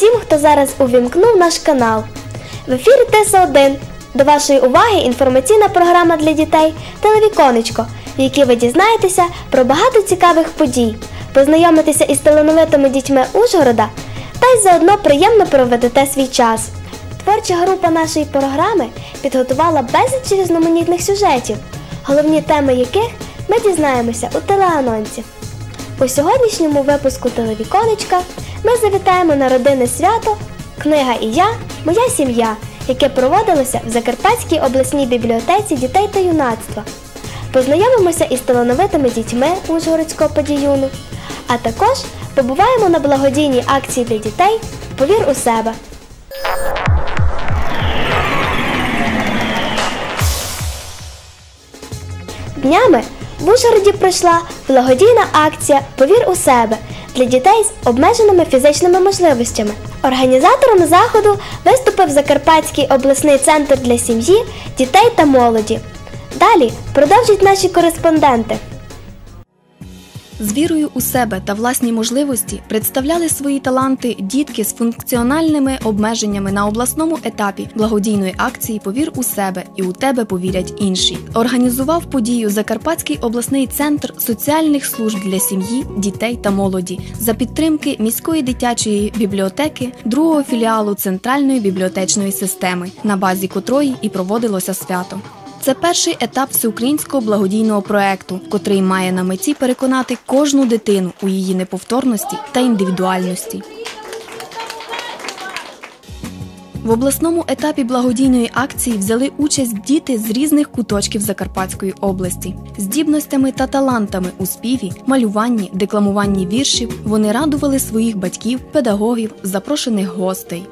Усім, хто зараз увімкнув наш канал. В ефірі ТС1. До вашої уваги інформаційна програма для дітей Телевіконечко, в якій ви дізнаєтеся про багато цікавих подій, познайомитеся із талановитими дітьми Ужгорода та й заодно приємно проведете свій час. Творча група нашої програми підготувала безліч різноманітних сюжетів, головні теми яких ми дізнаємося у телеанонсі. У сьогоднішньому випуску телевіконечка ми завітаємо на родинне свято Книга і я, моя сім'я, яке проводилося в Закарпатській обласній бібліотеці дітей та юнацтва. Познайомимося із талановитими дітьми Ужгородського падіюну, а також побуваємо на благодійній акції для дітей Повір у себе. Днями в Ужгороді пройшла благодійна акція Повір у себе для дітей з обмеженими фізичними можливостями. Організатором заходу виступив Закарпатський обласний центр для сім'ї, дітей та молоді. Далі продовжать наші кореспонденти. З вірою у себе та власні можливості представляли свої таланти дітки з функціональними обмеженнями на обласному етапі благодійної акції Повір у себе і у тебе повірять інші. Організував подію Закарпатський обласний центр соціальних служб для сім'ї, дітей та молоді за підтримки міської дитячої бібліотеки, другого філіалу центральної бібліотечної системи, на базі котрої і проводилося свято. Це перший етап всеукраїнського благодійного проекту, котрий має на меті переконати кожну дитину у її неповторності та індивідуальності. В обласному етапі благодійної акції взяли участь діти з різних куточків Закарпатської області. Здібностями та талантами у співі, малюванні, декламуванні віршів вони радували своїх батьків, педагогів, запрошених гостей.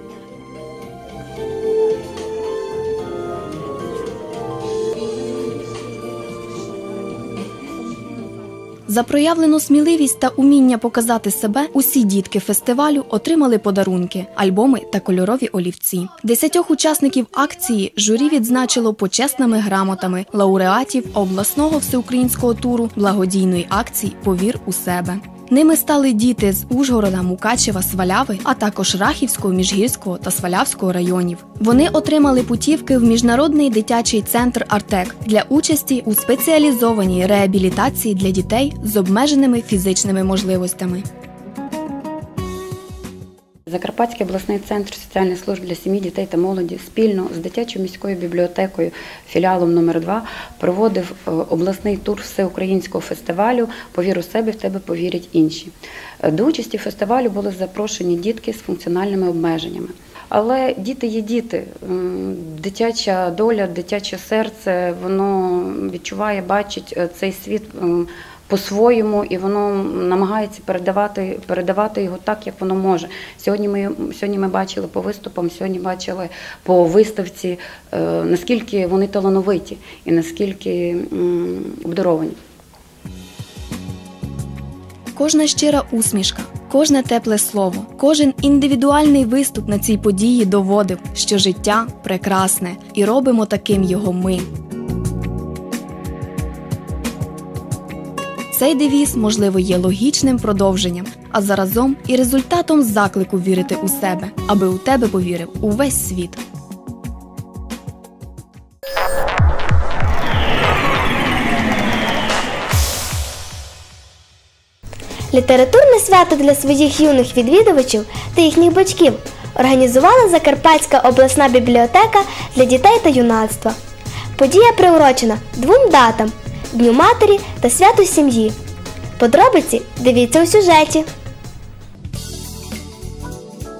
За проявлену сміливість та уміння показати себе усі дітки фестивалю отримали подарунки, альбоми та кольорові олівці. Десятьох учасників акції журі відзначило почесними грамотами лауреатів обласного всеукраїнського туру благодійної акції Повір у себе. Ними стали діти з Ужгорода, Мукачева, Сваляви, а також Рахівського, Міжгірського та Свалявського районів. Вони отримали путівки в міжнародний дитячий центр Артек для участі у спеціалізованій реабілітації для дітей з обмеженими фізичними можливостями. Закарпатський обласний центр соціальних служб для сім'ї, дітей та молоді спільно з дитячою міською бібліотекою філіалом номер 2 проводив е, обласний тур всеукраїнського фестивалю Повір у себе в тебе повірять інші. Е, До участі фестивалю були запрошені дітки з функціональними обмеженнями. Але діти є діти, дитяча доля, дитяче серце, воно відчуває, бачить е, цей світ по-своєму, і воно намагається передавати, передавати його так, як воно може. Сьогодні ми сьогодні ми бачили по виступам, сьогодні бачили по виставці, е, наскільки вони талановиті і наскільки обдаровані. Кожна щира усмішка, кожне тепле слово, кожен індивідуальний виступ на цій події доводив, що життя прекрасне, і робимо таким його ми. Цей девіз, можливо, є логічним продовженням, а заразом і результатом заклику вірити у себе, аби у тебе повірив увесь світ. Літературне свято для своїх юних відвідувачів та їхніх батьків організувала Закарпатська обласна бібліотека для дітей та юнацтва. Подія приурочена двом датам Дню матері та святу сім'ї. Подробиці дивіться у сюжеті.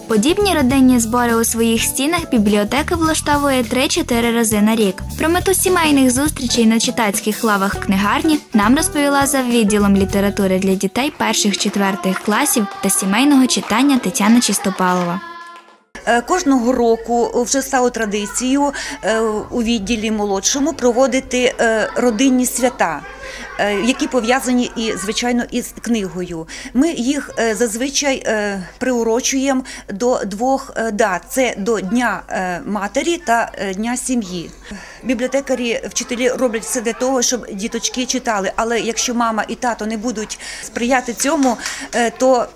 Подібні родинні збори у своїх стінах бібліотека влаштовує 3-4 рази на рік. Про мету сімейних зустрічей на читацьких лавах книгарні нам розповіла за відділом літератури для дітей перших-четвертих класів та сімейного читання Тетяна Чистопалова. Е, Кожного року вже стало традицією е, у відділі молодшому проводити е, родинні свята. Які пов'язані і звичайно із книгою. Ми їх зазвичай приурочуємо до двох дат: це до Дня матері та Дня сім'ї. Бібліотекарі, вчителі роблять все для того, щоб діточки читали. Але якщо мама і тато не будуть сприяти цьому, то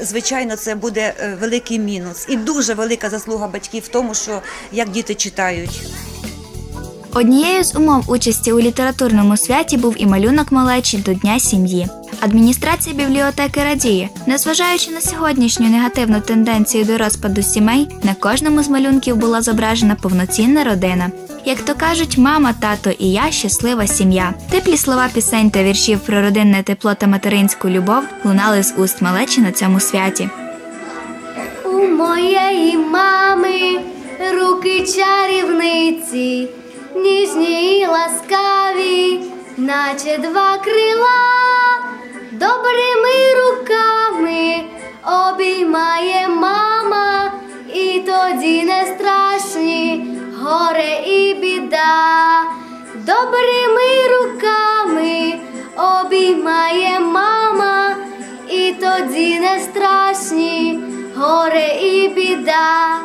звичайно, це буде е, великий мінус. І дуже велика заслуга батьків в тому, що як діти читають. Однією з умов участі у літературному святі був і малюнок малечі до Дня сім'ї. Адміністрація бібліотеки радіє, незважаючи на сьогоднішню негативну тенденцію до розпаду сімей, на кожному з малюнків була зображена повноцінна родина. Як то кажуть, мама, тато і я щаслива сім'я. Теплі слова пісень та віршів про родинне тепло та материнську любов лунали з уст малечі на цьому святі. У моєї мами руки чарівниці, ніжні і ласкаві, наче два крила, добрими руками обіймає мама, і тоді не страшні горе і біда, добрими руками обіймає мама, і тоді не страшні горе і біда.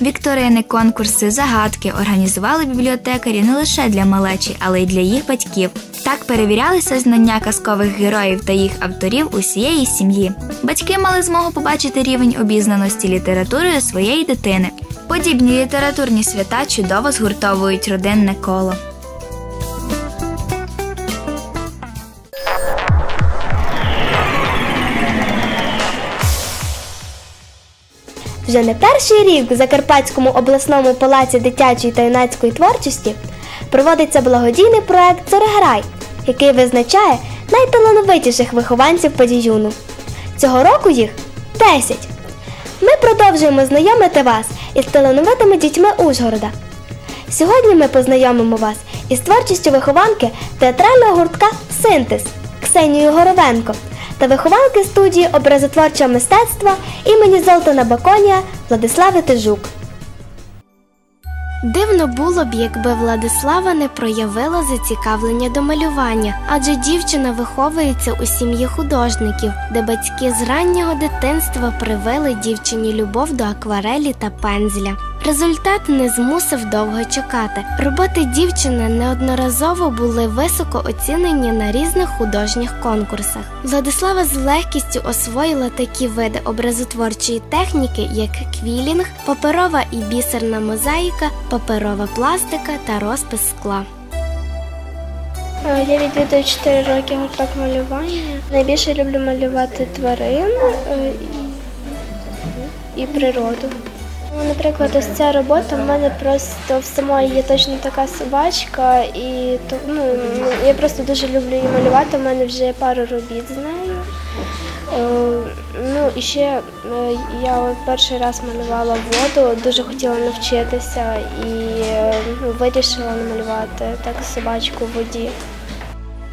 Вікторини, конкурси, загадки організували бібліотекарі не лише для малечі, але й для їх батьків. Так перевірялися знання казкових героїв та їх авторів усієї сім'ї. Батьки мали змогу побачити рівень обізнаності літературою своєї дитини. Подібні літературні свята чудово згуртовують родинне коло. Вже не перший рік в Закарпатському обласному палаці дитячої та юнацької творчості проводиться благодійний проект Цореграй, який визначає найталановитіших вихованців подіюну. Цього року їх 10. Ми продовжуємо знайомити вас із талановитими дітьми Ужгорода. Сьогодні ми познайомимо вас із творчістю вихованки театрального гуртка Синтез Ксенією Горовенко та вихованки студії образотворчого мистецтва імені Золтана Баконія Владислави Тижук. Дивно було б, якби Владислава не проявила зацікавлення до малювання, адже дівчина виховується у сім'ї художників, де батьки з раннього дитинства привили дівчині любов до акварелі та пензля. Результат не змусив довго чекати. Роботи дівчини неодноразово були високо оцінені на різних художніх конкурсах. Владислава з легкістю освоїла такі види образотворчої техніки, як квілінг, паперова і бісерна мозаїка, паперова пластика та розпис скла. Е, Я відвідую 4 роки гурток малювання. Найбільше люблю малювати тварин е, і, і природу. Ну, Наприклад, ось ця робота в мене просто в самої є точно така собачка, і ну, я просто дуже люблю її малювати. У мене вже є пару робіт з нею. Е, Ну і ще е, я перший раз малювала воду, дуже хотіла навчитися і е, ну, вирішила намалювати так собачку в воді.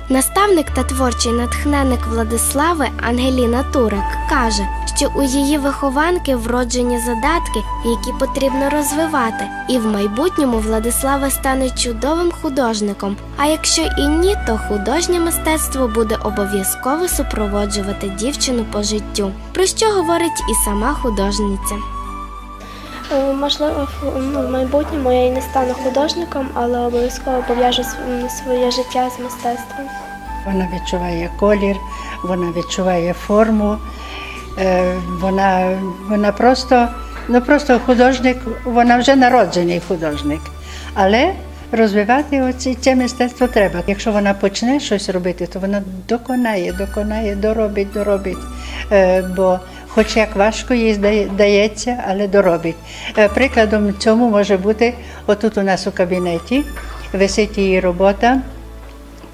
Наставник та творчий натхненник Владислави Ангеліна Турик каже, що у її вихованки вроджені задатки, які потрібно розвивати, і в майбутньому Владислава стане чудовим художником. А якщо і ні, то художнє мистецтво буде обов'язково супроводжувати дівчину по життю, про що говорить і сама художниця. Е, Можливо, в- ну, майбутньому я і не стану художником, але обов'язково пов'яжу своє життя з мистецтвом. Вона відчуває колір, вона відчуває форму. е, Вона, вона просто, ну просто художник, вона вже народжений художник. Але розвивати оці, це мистецтво треба. Якщо вона почне щось робити, то вона доконає, доконає, доробить, доробить. Е, Бо хоч як важко їй здає- дається, але доробить. Е, Прикладом цьому може бути отут у нас у кабінеті висить її робота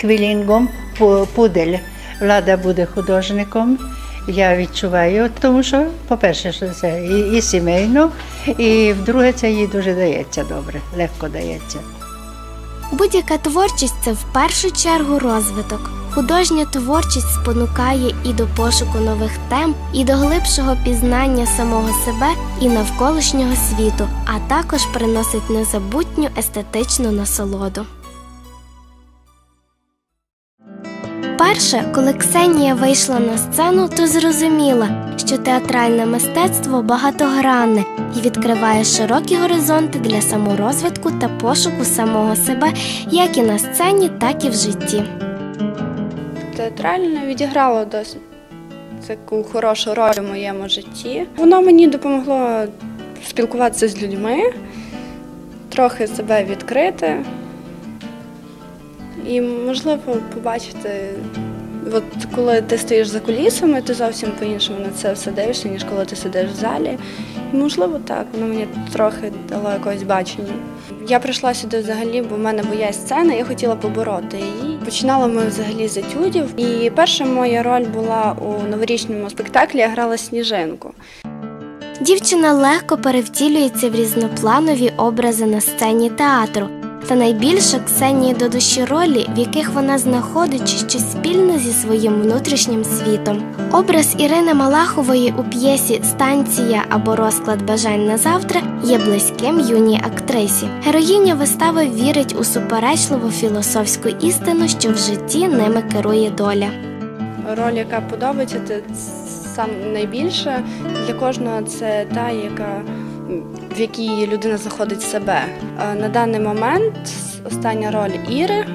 квілінгом пу- пудель. Влада буде художником. Я відчуваю, тому що, по-перше, що це і, і сімейно, і вдруге, це їй дуже дається добре, легко дається. Будь-яка творчість це в першу чергу розвиток. Художня творчість спонукає і до пошуку нових тем, і до глибшого пізнання самого себе і навколишнього світу, а також приносить незабутню естетичну насолоду. Перше, коли Ксенія вийшла на сцену, то зрозуміла, що театральне мистецтво багатогранне і відкриває широкі горизонти для саморозвитку та пошуку самого себе як і на сцені, так і в житті. театральне відіграло досить таку хорошу роль у моєму житті. Воно мені допомогло спілкуватися з людьми, трохи себе відкрити і, можливо, побачити, от коли ти стоїш за кулісами, ти зовсім по-іншому на це все дивишся, ніж коли ти сидиш в залі. І, можливо, так, воно мені трохи дало якогось бачення. Я прийшла сюди взагалі, бо в мене була сцена, я хотіла побороти її. Починала ми взагалі з етюдів. І перша моя роль була у новорічному спектаклі, я грала сніжинку. Дівчина легко перевтілюється в різнопланові образи на сцені театру. Та найбільше Ксенії до душі ролі, в яких вона знаходить щось спільне зі своїм внутрішнім світом. Образ Ірини Малахової у п'єсі Станція або розклад бажань на завтра є близьким юній актрисі. Героїня вистави вірить у суперечливу філософську істину, що в житті ними керує доля. Роль, яка подобається, це сам найбільше для кожного це та, яка в якій людина знаходить себе. Е, На даний момент остання роль Іри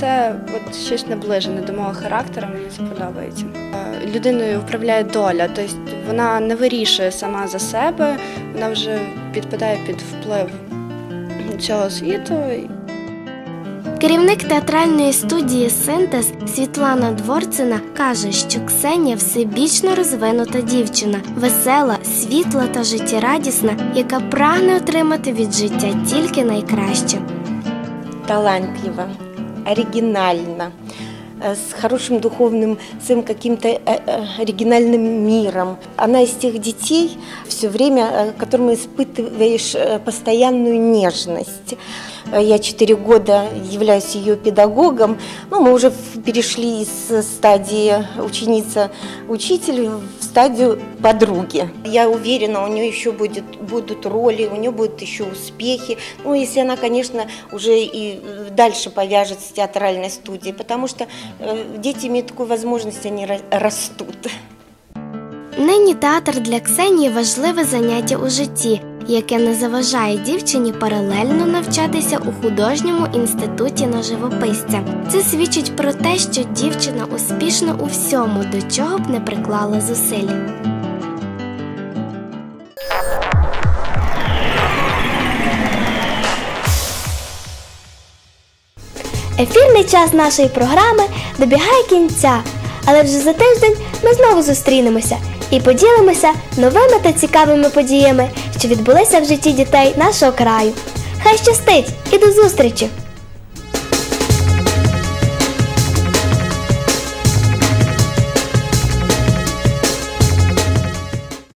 це от щось наближене до мого характера, мені це подобається. Е, Людиною управляє доля, тобто вона не вирішує сама за себе, вона вже підпадає під вплив цього світу. Керівник театральної студії Синтез Світлана Дворцина каже, що Ксенія всебічно розвинута дівчина, весела, світла та життєрадісна, яка прагне отримати від життя тільки найкраще. Талантлива, оригинально, э, с хорошим духовным, своим каким-то э, э, оригинальным миром. Она из тех детей, все время, э, которым испытываешь э, постоянную нежность. Э, Я четыре года являюсь ее педагогом. Ну, мы уже перешли из стадии ученица-учитель в стадию подруги. Я уверена, у нее еще будет, будут роли, у нее будут еще успехи. Ну, если она, конечно, уже и э, дальше повяжет с театральной студией, потому что э, дети имеют такую возможность, они ра- растут. Нині театр для Ксенії важливе заняття у житті, яке не заважає дівчині паралельно навчатися у художньому інституті на живописця. Це свідчить про те, що дівчина успішна у всьому, до чого б не приклала зусиль. Ефірний час нашої програми добігає кінця, але вже за тиждень ми знову зустрінемося і поділимося новими та цікавими подіями, що відбулися в житті дітей нашого краю. Хай щастить і до зустрічі!